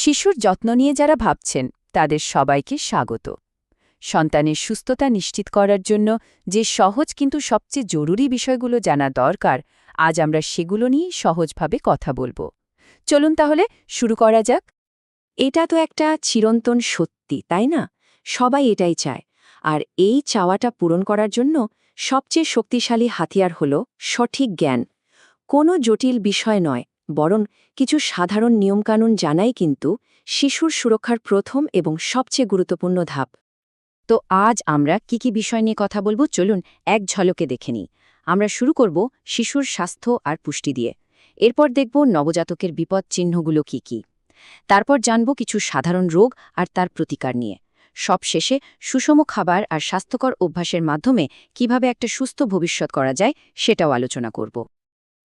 শিশুর যত্ন নিয়ে যারা ভাবছেন, তাদের সবাইকে স্বাগত। সন্তানের সুস্থতা নিশ্চিত করার জন্য যে সহজ কিন্তু সবচেয়ে জরুরি বিষয়গুলো জানা দরকার, আজ আমরা সেগুলো নিয়ে সহজভাবে কথা বলব। চলুন তাহলে শুরু করা যাক। এটা তো একটা চিরন্তন সত্যি, তাই না? সবাই এটাই চায়। আর এই চাওয়াটা পূরণ করার জন্য সবচেয়ে শক্তিশালী হাতিয়ার হল সঠিক জ্ঞান। কোনো জটিল বিষয় নয় বরং কিছু সাধারণ নিয়মকানুন জানাই কিন্তু শিশুর সুরক্ষার প্রথম এবং সবচেয়ে গুরুত্বপূর্ণ ধাপ। তো আজ আমরা কি কি বিষয় নিয়ে কথা বলব? চলুন এক ঝলকে দেখে নিই। আমরা শুরু করব শিশুর স্বাস্থ্য আর পুষ্টি দিয়ে। এরপর দেখব নবজাতকের বিপদ চিহ্নগুলো কি কি। তারপর জানব কিছু সাধারণ রোগ আর তার প্রতিকার নিয়ে। সব শেষে সুষম খাবার আর স্বাস্থ্যকর অভ্যাসের মাধ্যমে কীভাবে একটা সুস্থ ভবিষ্যৎ করা যায় সেটাও আলোচনা করব।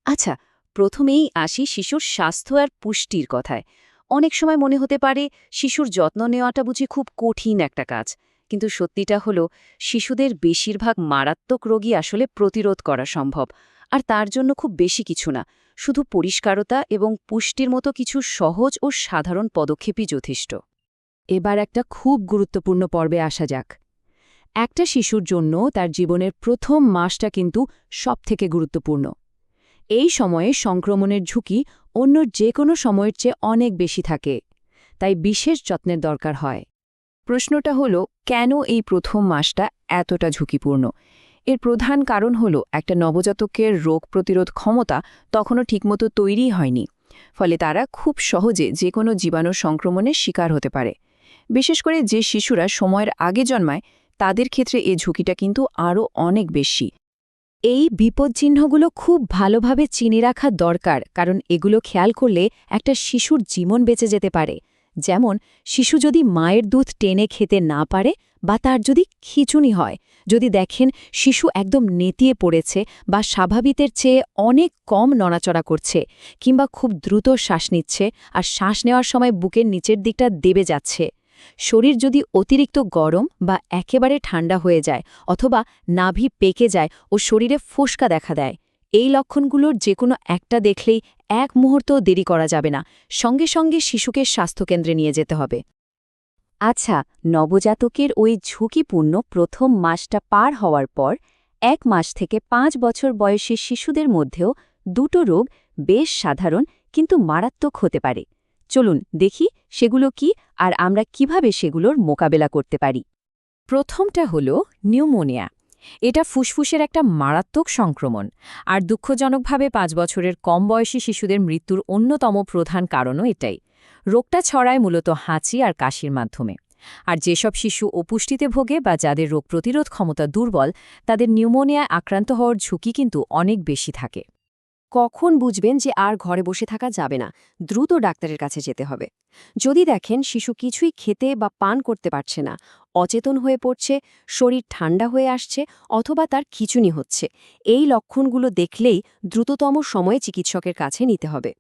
আচ্ছা প্রথমেই আসি শিশুর স্বাস্থ্য আর পুষ্টির কথায়। অনেক সময় মনে হতে পারে শিশুর যত্ন নেওয়াটা বুঝি খুব কঠিন একটা কাজ, কিন্তু সত্যিটা হলো শিশুদের বেশিরভাগ মারাত্মক রোগী আসলে প্রতিরোধ করা সম্ভব, আর তার জন্য খুব বেশি কিছু না। শুধু পরিষ্কারতা এবং পুষ্টির মতো কিছু সহজ ও সাধারণ পদক্ষেপই যথেষ্ট। এবার একটা খুব গুরুত্বপূর্ণ পর্বে আসা যাক। একটা শিশুর জন্য তার জীবনের প্রথম মাসটা কিন্তু সবথেকে গুরুত্বপূর্ণ। এই সময়ে সংক্রমণের ঝুঁকি অন্য যে কোনো সময়ের চেয়ে অনেক বেশি থাকে, তাই বিশেষ যত্নের দরকার হয়। প্রশ্নটা হলো, কেন এই প্রথম মাসটা এতটা ঝুঁকিপূর্ণ? এর প্রধান কারণ হলো, একটা নবজাতকের রোগ প্রতিরোধ ক্ষমতা তখনও ঠিকমতো তৈরি হয়নি, ফলে তারা খুব সহজে যে কোনো জীবাণু সংক্রমণের শিকার হতে পারে। বিশেষ করে যে শিশুরা সময়ের আগে জন্মায়, তাদের ক্ষেত্রে এ ঝুঁকিটা কিন্তু আরও অনেক বেশি। এই বিপদচিহ্নগুলো খুব ভালোভাবে চিনে রাখা দরকার, কারণ এগুলো খেয়াল করলে একটা শিশুর জীবন বেঁচে যেতে পারে। যেমন, শিশু যদি মায়ের দুধ টেনে খেতে না পারে বা তার যদি খিচুনি হয়, যদি দেখেন শিশু একদম নেতিয়ে পড়েছে বা স্বাভাবিকের চেয়ে অনেক কম নড়াচড়া করছে কিংবা খুব দ্রুত শ্বাস নিচ্ছে আর শ্বাস নেওয়ার সময় বুকের নিচের দিকটা দেবে যাচ্ছে। শরীর যদি অতিরিক্ত গরম বা একেবারে ঠান্ডা হয়ে যায় অথবা নাভি পেকে যায় ও শরীরে ফোসকা দেখা দেয়, এই লক্ষণগুলোর যে কোনো একটা দেখলেই এক মুহূর্তও দেরি করা যাবে না। সঙ্গে সঙ্গে শিশুকে স্বাস্থ্যকেন্দ্রে নিয়ে যেতে হবে। আচ্ছা নবজাতকের ওই ঝুঁকিপূর্ণ প্রথম মাসটা পার হওয়ার পর এক মাস থেকে পাঁচ বছর বয়সী শিশুদের মধ্যেও দুটো রোগ বেশ সাধারণ কিন্তু মারাত্মক হতে পারে। চলুন দেখি সেগুলো কি আর আমরা কীভাবে সেগুলোর মোকাবেলা করতে পারি। প্রথমটা হল নিউমোনিয়া। এটা ফুসফুসের একটা মারাত্মক সংক্রমণ আর দুঃখজনকভাবে পাঁচ বছরের কম বয়সী শিশুদের মৃত্যুর অন্যতম প্রধান কারণও এটাই। রোগটা ছড়ায় মূলত হাঁচি আর কাশির মাধ্যমে। আর যেসব শিশু অপুষ্টিতে ভোগে বা যাদের রোগ প্রতিরোধ ক্ষমতা দুর্বল, তাদের নিউমোনিয়ায় আক্রান্ত হওয়ার ঝুঁকি কিন্তু অনেক বেশি থাকে। কখন বুঝবেন যে আর ঘরে বসে থাকা যাবে না? দ্রুত ডাক্তারের কাছে যেতে হবে। যদি দেখেন শিশু কিছুই খেতে বা পান করতে পারছে না, অচেতন হয়ে পড়ছে, শরীর ঠান্ডা হয়ে আসছে অথবা তার খিচুনি হচ্ছে, এই লক্ষণগুলো দেখলেই দ্রুততম সময়ে চিকিৎসকের কাছে নিতে হবে।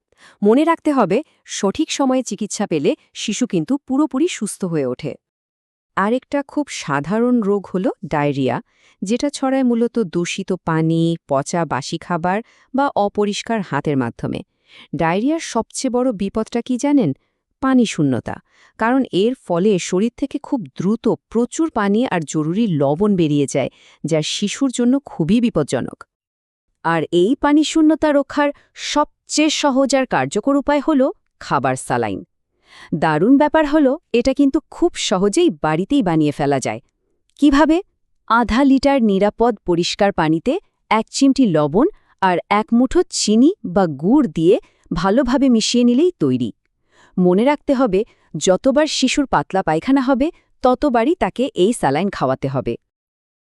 মনে রাখতে হবে, সঠিক সময়ে চিকিৎসা পেলে শিশু কিন্তু পুরোপুরি সুস্থ হয়ে ওঠে। আরেকটা খুব সাধারণ রোগ হল ডায়রিয়া, যেটা ছড়ায় মূলত দূষিত পানি, পচা বাসি খাবার বা অপরিষ্কার হাতের মাধ্যমে। ডায়রিয়ার সবচেয়ে বড় বিপদটা কি জানেন? পানি শূন্যতা, কারণ এর ফলে শরীর থেকে খুব দ্রুত প্রচুর পানি আর জরুরি লবণ বেরিয়ে যায়, যা শিশুর জন্য খুবই বিপজ্জনক। আর এই পানি শূন্যতা রক্ষার সবচেয়ে সহজ আর কার্যকর উপায় হল খাবার সালাইন। দারুণ ব্যাপার হলো, এটা কিন্তু খুব সহজেই বাড়িতেই বানিয়ে ফেলা যায়। কীভাবে? আধা লিটার নিরাপদ পরিষ্কার পানিতে এক চিমটি লবণ আর এক মুঠো চিনি বা গুড় দিয়ে ভালোভাবে মিশিয়ে নিলেই তৈরি। মনে রাখতে হবে, যতবার শিশুর পাতলা পায়খানা হবে, ততবারই তাকে এই স্যালাইন খাওয়াতে হবে।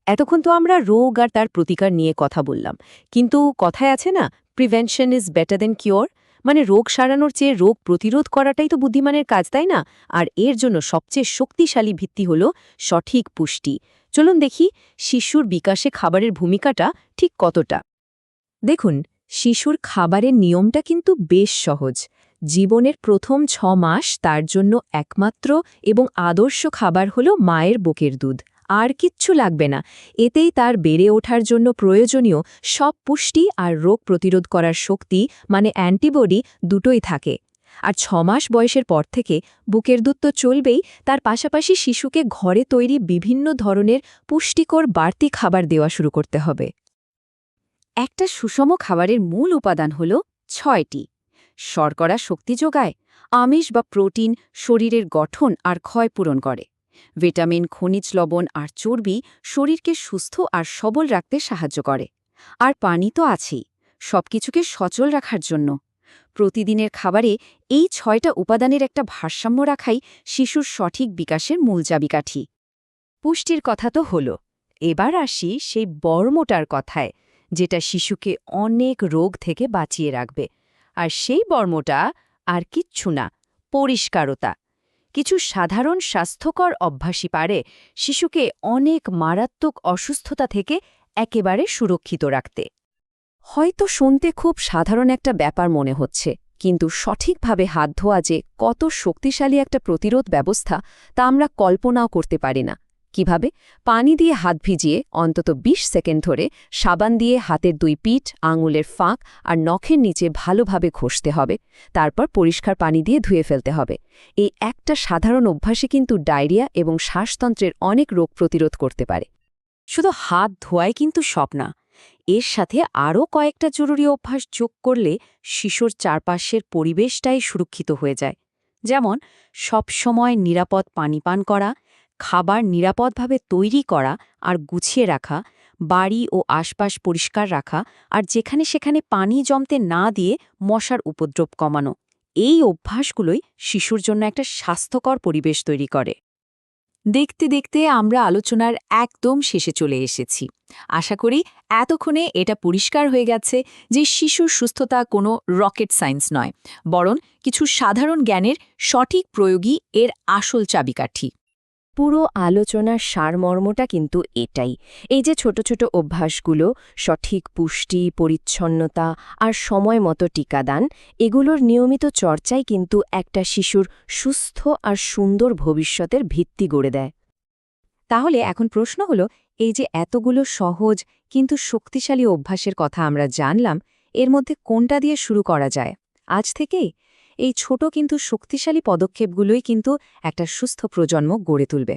এতক্ষণ তো আমরা রোগ আর তার প্রতিকার নিয়ে কথা বললাম। কিন্তু কথায় আছে না, prevention is better than cure মানে রোগ সারানোর চেয়ে রোগ প্রতিরোধ করাটাই তো বুদ্ধিমানের কাজ, তাই না? আর এর জন্য সবচেয়ে শক্তিশালী ভিত্তি হল সঠিক পুষ্টি। চলুন দেখি শিশুর বিকাশে খাবারের ভূমিকাটা ঠিক কতটা। দেখুন, শিশুর খাবারের নিয়মটা কিন্তু বেশ সহজ। জীবনের প্রথম ছ মাস তার জন্য একমাত্র এবং আদর্শ খাবার হল মায়ের বুকের দুধ। আর কিচ্ছু লাগবে না। এতেই তার বেড়ে ওঠার জন্য প্রয়োজনীয় সব পুষ্টি আর রোগ প্রতিরোধ করার শক্তি মানে অ্যান্টিবডি, দুটোই থাকে। আর ছমাস বয়সের পর থেকে বুকের দুধ তো চলবেই, তার পাশাপাশি শিশুকে ঘরে তৈরি বিভিন্ন ধরনের পুষ্টিকর বাড়তি খাবার দেওয়া শুরু করতে হবে। একটা সুষম খাবারের মূল উপাদান হল ছয়টি। শর্করা শক্তি যোগায়, আমিষ বা প্রোটিন শরীরের গঠন আর ক্ষয় পূরণ করে। ভিটামিন, খনিজ লবণ আর চর্বি শরীরকে সুস্থ আর সবল রাখতে সাহায্য করে। আর পানি তো আছেই, সবকিছুকে সচল রাখার জন্য। প্রতিদিনের খাবারে এই ছয়টা উপাদানের একটা ভারসাম্য রাখাই শিশুর সঠিক বিকাশের মূল চাবিকাঠি। পুষ্টির কথা তো হলো, এবার আসি সেই বর্মটার কথায়, যেটা শিশুকে অনেক রোগ থেকে বাঁচিয়ে রাখবে। আর সেই বর্মটা আর কিচ্ছু না, পরিষ্কারতা। কিছু সাধারণ স্বাস্থ্যকর অভ্যাসই পারে শিশুকে অনেক মারাত্মক অসুস্থতা থেকে একেবারে সুরক্ষিত রাখতে। হয়তো শুনতে খুব সাধারণ একটা ব্যাপার মনে হচ্ছে, কিন্তু সঠিকভাবে হাত ধোয়া যে কত শক্তিশালী একটা প্রতিরোধ ব্যবস্থা তা আমরা কল্পনাও করতে পারি না। কীভাবে? পানি দিয়ে হাত ভিজিয়ে অন্তত ২০ সেকেন্ড ধরে সাবান দিয়ে হাতের দুই পিঠ, আঙুলের ফাঁক আর নখের নিচে ভালোভাবে ঘষতে হবে। তারপর পরিষ্কার পানি দিয়ে ধুয়ে ফেলতে হবে। এই একটা সাধারণ অভ্যাসে কিন্তু ডায়রিয়া এবং শ্বাসতন্ত্রের অনেক রোগ প্রতিরোধ করতে পারে। শুধু হাত ধোয়াই কিন্তু সব না, এর সাথে আরও কয়েকটা জরুরি অভ্যাস যোগ করলে শিশুর চারপাশের পরিবেশটাই সুরক্ষিত হয়ে যায়। যেমন, সবসময় নিরাপদ পানি পান করা খাবার নিরাপদভাবে তৈরি করা আর গুছিয়ে রাখা, বাড়ি ও আশপাশ পরিষ্কার রাখা আর যেখানে সেখানে পানি জমতে না দিয়ে মশার উপদ্রব কমানো। এই অভ্যাসগুলোই শিশুর জন্য একটা স্বাস্থ্যকর পরিবেশ তৈরি করে। দেখতে দেখতে আমরা আলোচনার একদম শেষে চলে এসেছি। আশা করি এতক্ষণে এটা পরিষ্কার হয়ে গেছে যে শিশুর সুস্থতা কোনো রকেট সায়েন্স নয়, বরং কিছু সাধারণ জ্ঞানের সঠিক প্রয়োগই এর আসল চাবিকাঠি। পুরো আলোচনার সারমর্মটা কিন্তু এটাই। এই যে ছোট ছোট অভ্যাসগুলো, সঠিক পুষ্টি, পরিচ্ছন্নতা আর সময় মতো টিকাদান, এগুলোর নিয়মিত চর্চাই কিন্তু একটা শিশুর সুস্থ আর সুন্দর ভবিষ্যতের ভিত্তি গড়ে দেয়। তাহলে এখন প্রশ্ন হলো, এই যে এতগুলো সহজ কিন্তু শক্তিশালী অভ্যাসের কথা আমরা জানলাম, এর মধ্যে কোনটা দিয়ে শুরু করা যায়? আজ থেকেই? এই ছোট কিন্তু শক্তিশালী পদক্ষেপগুলোই কিন্তু একটা সুস্থ প্রজন্ম গড়ে তুলবে।